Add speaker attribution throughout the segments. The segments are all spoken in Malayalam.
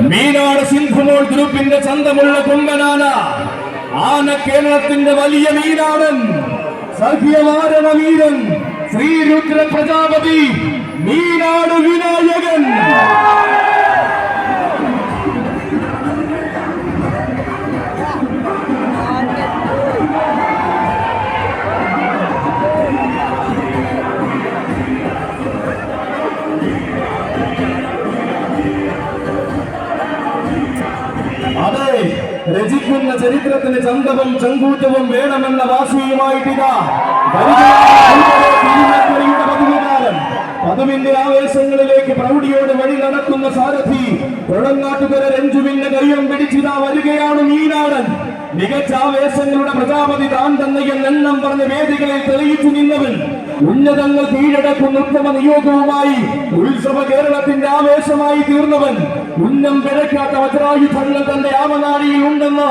Speaker 1: മീനാട് സിംഹമോൾ ഗ്രൂപ്പിന്റെ ചന്തമുള്ള കൊമ്പനാന. ആന കേരളത്തിന്റെ വലിയ മീനാടൻ. സഖ്യമാരണ വീരൻ ശ്രീരുദ്ര പ്രജാപതി. മീനാട് വിനായകൻ അതെ രചിക്കുന്ന ചരിത്രത്തിന് ചന്തവും ചങ്കൂറ്റവും വേണമെന്ന വാശിയുമായിട്ടിതാ. പതിവുകാലം പതുവിന്റെ ആവേശങ്ങളിലേക്ക് പ്രൗഢിയോട് വഴി നടക്കുന്ന സാരഥി കൊടങ്ങാട്ടുകര രഞ്ജുവിന്റെ കയ്യം പിടിച്ചിതാ വരികയാണ് മീനാടൻ. മികച്ച ആവേശങ്ങളുടെ പ്രജാപതി താൻ തന്നെ എന്നെണ്ണം പറഞ്ഞ വേദികളിൽ തെളിയിച്ചു നിന്നവൻ ഉന്നതങ്ങൾ കീഴടക്കുന്ന ഉത്തമ നിയോഗവുമായി ഉത്സവ കേരളത്തിന്റെ ആവേശമായി തീർന്നവൻ ഉന്നം പിഴക്കാത്ത വജ്രായുധങ്ങൾ തന്റെ ആമനാടിയിൽ ഉണ്ടെന്ന്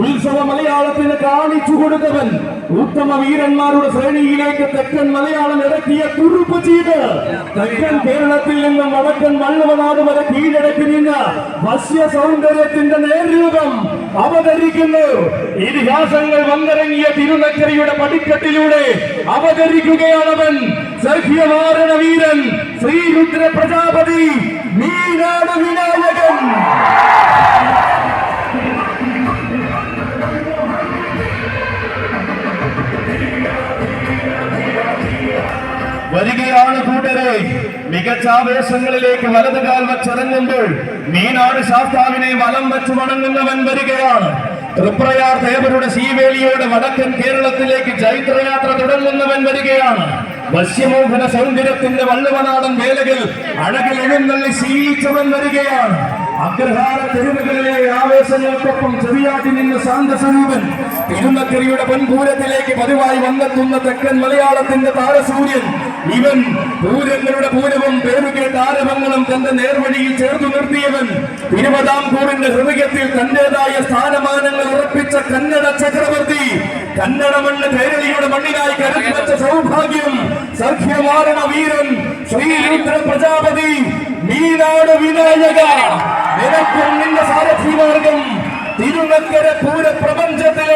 Speaker 1: ഉത്സവ മലയാളത്തിന് കാണിച്ചു കൊടുത്തവൻ ഉത്തമ വീരന്മാരുടെ ശ്രേണിയിലേക്ക് തെക്കൻ മലയാളം ഇറക്കിയ കുറുപ്പ് ചെയ്ത് തെക്കൻ കേരളത്തിൽ നിന്നും വടക്കൻ വള്ളവനാട് വരെ കീഴടക്കി നിന്ന് ഭസ്യ സൗന്ദര്യത്തിന്റെ നേർരൂപം അവതരിക്കുന്നു. ഇതിഹാസങ്ങൾ വന്നിറങ്ങിയ തിരുനക്കരയുടെ പടിക്കെട്ടിലൂടെ അവതരിക്കുകയാണവൻ സഖ്യമാരണ വീരൻ ശ്രീരുദ്ര പ്രജാപതി മീനാട് വിനായകൻ. വരികയാണ് കൂട്ടരെ. മികച്ച ആവേശങ്ങളിലേക്ക് വലതുകാൽ വച്ചിറങ്ങുമ്പോൾ മീനാട് ശാസ്താവിനെ വലം വെച്ച് വണങ്ങുന്നവൻ വരികയാണ്. തൃപ്രയാർ ദേവരുടെ ശ്രീവേലിയോടെ വടക്കൻ കേരളത്തിലേക്ക് ചൈത്രയാത്ര തുടങ്ങുന്നവൻ വരികയാണ്. വശ്യമോഹന സൗന്ദര്യത്തിന്റെ വള്ളുവനാടൻ വേലകൾ അഴകിൽ എഴുന്നള്ളി ശീലിച്ചവൻ വരികയാണ്. അഗ്രഹാര തെരുവുകളിലെ ആവേശങ്ങൾക്കൊപ്പം ചെറിയാട്ടി നിന്ന് ശാന്തസ്വരൂപൻ തിരുനക്കരിയുടെ പൊൻപൂരത്തിലേക്ക് പതിവായി വന്നെത്തുന്ന തെക്കൻ മലയാളത്തിന്റെ താരസൂര്യൻ. ഇവൻ പൂരങ്ങളുടെ പൂരവും പേരുകേട്ട ആരവങ്ങളും തന്റെ നേർവഴിയിൽ ചേർത്തു നിർത്തിയവൻ. തിരുവിതാംകൂറിന്റെ ഹൃദയത്തിൽ തന്റേതായ സ്ഥാനമാനങ്ങൾ മണ്ണ് കേരളിയുടെ മണ്ണിനായി കരുതി സൗഭാഗ്യം സഖ്യമാരണ വീരൻ ശ്രീരുദ്ര പ്രജാപതി നീനാട് വിനായക. നിനക്കും നിന്റെ സാരഥി മാർഗം തിരുനക്കര പൂര പ്രപഞ്ചത്തിലെ